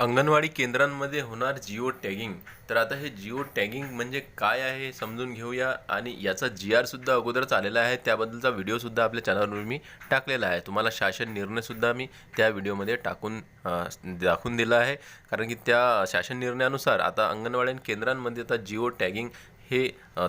अंगणवाडी केंद्रांमध्ये होणार geo tagging. तर आता हे जिओ टॅगिंग म्हणजे काय आहे हे समजून घेऊया आणि याचा जी आरसुद्धा अगोदरच आलेला आहे. त्याबद्दलचा व्हिडिओसुद्धा आपल्या चॅनलवर मी टाकलेला आहे. तुम्हाला शासन निर्णयसुद्धा मी त्या व्हिडिओमध्ये टाकून दाखवून दिला आहे. कारण की त्या शासन निर्णयानुसार आता अंगणवाडी केंद्रांमध्ये आता जिओ टॅगिंग हे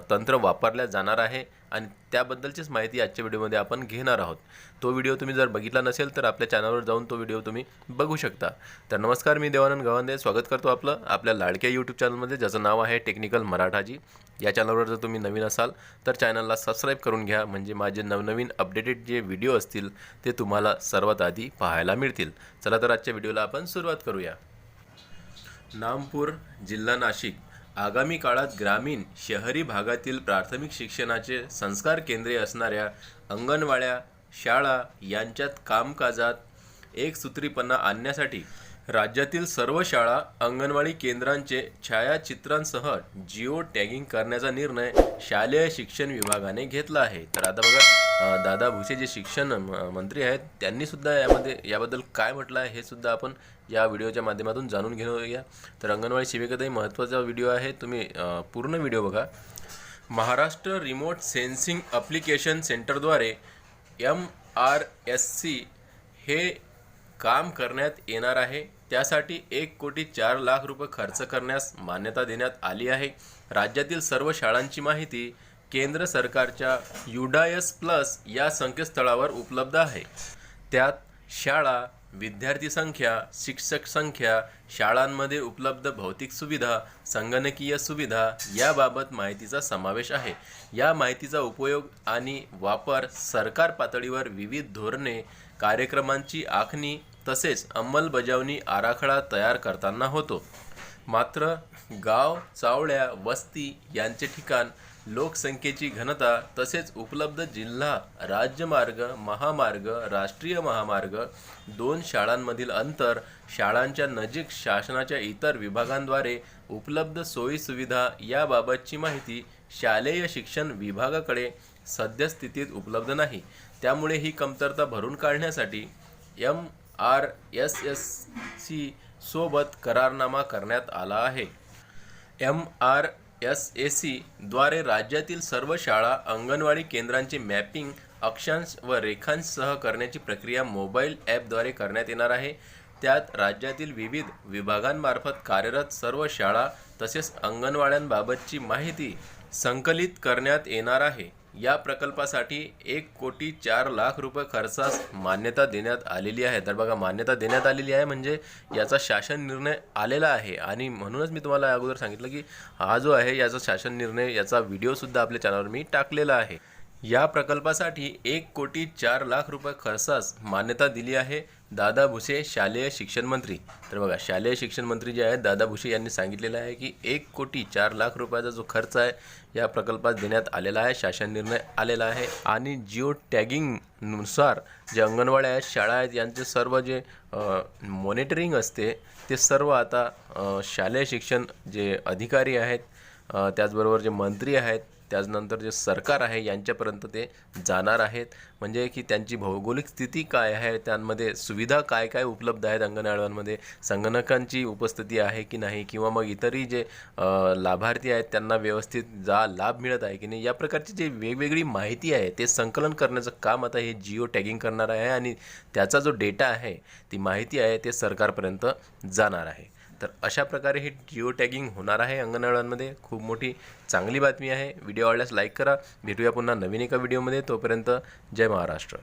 तंत्र वापरल्या जाणार आहे आणि त्याबद्दलचीच माहिती आजच्या व्हिडिओमध्ये आपण घेणार आहोत. तो व्हिडिओ तुम्ही जर बघितला नसेल तर आपल्या चॅनलवर जाऊन तो व्हिडिओ तुम्ही बघू शकता. तर नमस्कार मी देवानंद गवांदे. स्वागत करतो आपलं आपल्या लाडक्या यूट्यूब चॅनलमध्ये ज्याचं नाव आहे टेक्निकल मराठाजी. या चॅनलवर जर तुम्ही नवीन असाल तर चॅनलला सबस्क्राईब करून घ्या. म्हणजे माझे नवनवीन अपडेटेड जे व्हिडिओ असतील ते तुम्हाला सर्वात आधी पाहायला मिळतील. चला तर आजच्या व्हिडिओला आपण सुरुवात करूया. नामपूर जिल्हा नाशिक. आगामी काळात ग्रामीण शहरी भागातील प्राथमिक शिक्षणाचे संस्कार केंद्रे असणाऱ्या अंगणवाड्या शाळा यांच्यात कामकाजात एकसूत्रीपणा आणण्यासाठी राज्यातील सर्व शाळा अंगणवाडी केंद्रांचे छायाचित्रांसह जिओ टॅगिंग करण्याचा निर्णय शालेय शिक्षण विभागाने घेतला आहे. तर आता बघा दादा भुसे जे शिक्षण म- मंत्री आहेत त्यांनी सुद्धा यामध्ये याबद्दल काय म्हटलं आहे हे सुद्धा आपण या व्हिडिओच्या माध्यमातून जाणून घेऊया. तर अंगणवाडी सेविकातही महत्त्वाचा व्हिडिओ आहे. तुम्ही पूर्ण व्हिडिओ बघा. महाराष्ट्र रिमोट सेन्सिंग अप्लिकेशन सेंटरद्वारे एम आर एस सी हे काम करण्यात येणार आहे. त्यासाठी एक कोटी चार लाख रुपये खर्च करण्यास मान्यता देण्यात आली आहे. राज्यातील सर्व शाळांची माहिती केंद्र सरकारच्या युडायस प्लस या संकेतस्थळावर उपलब्ध आहे. त्यात शाळा विद्यार्थी संख्या शिक्षक संख्या शाळांमध्ये उपलब्ध भौतिक सुविधा संगणकीय सुविधा याबाबत माहितीचा समावेश आहे. या माहितीचा उपयोग आणि वापर सरकार पातळीवर विविध धोरणे कार्यक्रमांची आखणी तसेच अंमलबजावणी आराखडा तयार करताना होतो. मात्र गाव चावड्या वस्ती यांचे ठिकाण लोकसंख्येची घनता तसेच उपलब्ध जिल्हा राज्यमार्ग महामार्ग राष्ट्रीय महामार्ग दोन शाळांमधील अंतर शाळांच्या नजीक शासनाच्या इतर विभागांद्वारे उपलब्ध सोयीसुविधा याबाबतची माहिती शालेय शिक्षण विभागाकडे सद्यस्थितीत उपलब्ध नाही. त्यामुळे ही कमतरता भरून काढण्यासाठी M R S S C सोबत करारनामा करण्यात आला आहे. M R S A C द्वारे राज्यातील सर्व शाळा अंगणवाडी केंद्रांचे मॅपिंग अक्षांश व रेखांशसह करण्याची प्रक्रिया मोबाईल ॲपद्वारे करण्यात येणार आहे. त्यात राज्यातील विविध विभागांमार्फत कार्यरत सर्व शाळा तसेच अंगणवाड्यांबाबतची माहिती संकलित करण्यात येणार आहे. या प्रकल्पासाठी एक कोटी चार लाख रुपये खर्चास मान्यता देण्यात आलेली आहे. तर बघा मान्यता देण्यात आलेली आहे म्हणजे याचा शासन निर्णय आलेला आहे. आणि म्हणूनच मी तुम्हाला अगोदर सांगितलं की हा जो आहे याचा शासन निर्णय याचा व्हिडिओसुद्धा आपल्या चॅनलवर मी टाकलेला आहे. या प्रकल्पासाठी एक कोटी चार लाख रुपये खर्चास मान्यता दिली आहे दादा भुसे शालेय शिक्षण मंत्री. तर बघा शालेय शिक्षण मंत्री जे आहेत दादा भुसे यांनी सांगितलेलं आहे की एक कोटी चार लाख रुपयाचा जो खर्च आहे या प्रकल्पात देण्यात आलेला आहे शासन निर्णय आलेला आहे आणि जिओ टॅगिंगनुसार जे अंगणवाड्या आहेत शाळा आहेत यांचे सर्व जे मॉनिटरिंग असते ते सर्व आता शालेय शिक्षण जे अधिकारी आहेत त्याचबरोबर जे मंत्री आहेत त्याचनंतर जे सरकार आहे यांच्यापर्यंत ते जाणार आहेत. म्हणजे की त्यांची भौगोलिक स्थिती काय आहे त्यांमध्ये सुविधा काय काय उपलब्ध आहेत अंगणवाड्यांमध्ये संगणकांची उपस्थिती आहे की नाही? किंवा मग इतरही जे लाभार्थी आहेत त्यांना व्यवस्थित जा लाभ मिळत आहे की नाही? या प्रकारची जी वेगवेगळी माहिती आहे ते संकलन करण्याचं काम आता हे जिओ टॅगिंग करणार आहे आणि त्याचा जो डेटा आहे ती माहिती आहे ते सरकारपर्यंत जाणार आहे. तर अशा प्रकारे हे जिओ टॅगिंग होणार आहे अंगणवाड्यांमध्ये. खूप मोठी चांगली बातमी आहे. व्हिडिओ आवडल्यास लाईक करा. भेटूया पुन्हा नवीन एका व्हिडिओमध्ये तोपर्यंत जय महाराष्ट्र.